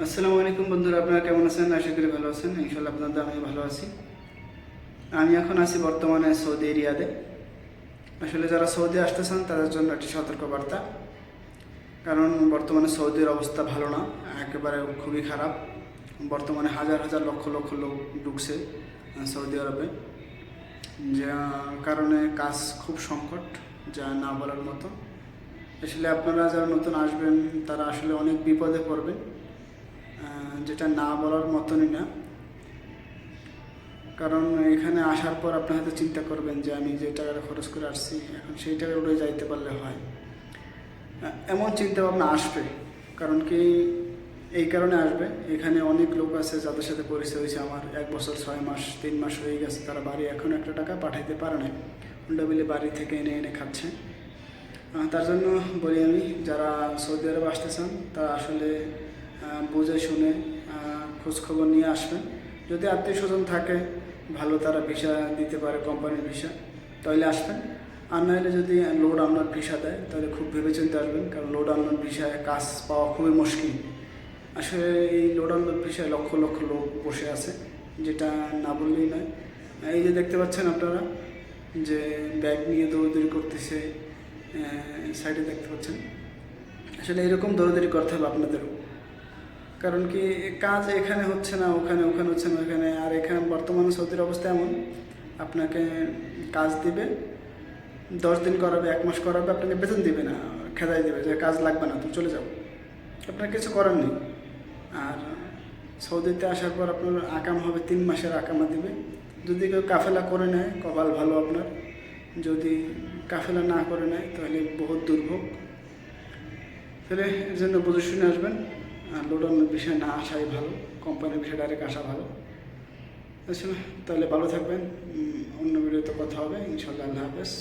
আসসালামু আলাইকুম বন্ধুরা, আপনারা কেমন আছেন? আশা করি ভালো আছেন। ইনশাল্লাহ আপনাদের আমি ভালো আছি। আমি এখন আছি বর্তমানে সৌদি এরিয়াতে আসলে যারা সৌদি আসতেছেন, তাদের জন্য একটি সতর্কবার্তা। কারণ বর্তমানে সৌদির অবস্থা ভালো না, একেবারে খুবই খারাপ। বর্তমানে হাজার হাজার লক্ষ লক্ষ লোক ঢুকছে সৌদি আরবে। যার কারণে কাজ খুব সংকট, যা না বলার মতো। আসলে আপনারা যারা নতুন আসবেন, তারা আসলে অনেক বিপদে পড়বেন। যেটা না বলার মতনই না। কারণ এখানে আসার পর আপনি হয়তো চিন্তা করবেন যে আমি যে টাকাটা খরচ করে আসছি, এখন সেই টাকা উড়ে যাইতে পারলে হয়। এমন চিন্তা ভাবনা আসবে, কারণ কি এই কারণে আসবে। এখানে অনেক লোক আছে যাদের সাথে পরিচয় হয়েছে আমার, এক বছর, ছয় মাস, তিন মাস হয়ে গেছে, তারা বাড়ি এখন একটা টাকা পাঠাইতে পারে না উল্টা বিলে বাড়ি থেকে এনে এনে খাচ্ছে। তার জন্য বলি আমি, যারা সৌদি আরব আসতে চান, তারা আসলে বুঝে শুনে খোঁজখবর নিয়ে আসবেন। যদি আত্মীয় স্বজন থাকে, ভালো তারা ভিসা দিতে পারে কোম্পানির ভিসা, তাহলে আসবেন। আর নাহলে যদি লোড আনলোড ভিসা দেয়, তাহলে খুব ভেবেচিন্তে আসবেন, কারণ লোড আনলোড ভিসায় কাজ পাওয়া খুবই মুশকিল। আসলে এই লোড আনলোড ভিসায় লক্ষ লক্ষ লোক বসে আছে, যেটা না বললেই নয়। এই যে দেখতে পাচ্ছেন আপনারা, যে ব্যাগ নিয়ে দৌড়দৌড়ি করতেছে সাইডে দেখতে পাচ্ছেন। আসলে এরকম দৌড়দৌড়ি করতে হবে আপনাদেরও। কারণ কি কাজ এখানে হচ্ছে না, ওখানে ওখানে হচ্ছে না, ওখানে। আর এখানে বর্তমানে সৌদির অবস্থা এমন, আপনাকে কাজ দিবে, দশ দিন করাবে, এক মাস করাবে, আপনাকে বেতন দিবে না, খেদাই দেবে যে কাজ লাগবে না তুমি চলে যাও। আপনার কিছু করার নেই। আর সৌদিতে আসার পর আপনার আকাম হবে, তিন মাসের আকামা দিবে। যদি কেউ কাফেলা করে নেয়, কপাল ভালো আপনার। যদি কাফেলা না করে নেয়, তাহলে বহুত দুর্ভোগ। তাহলে এর জন্য বুঝে শুনে আসবেন। লোডানোর বিষয়ে না আসাই ভালো কোম্পানির বিষয়ে ডাইরেক্ট আসা ভালো। আচ্ছা তাহলে ভালো থাকবেন। অন্য ভিডিওতে কথা হবে। ইনশাল্লাহ, আল্লাহ হাফেজ।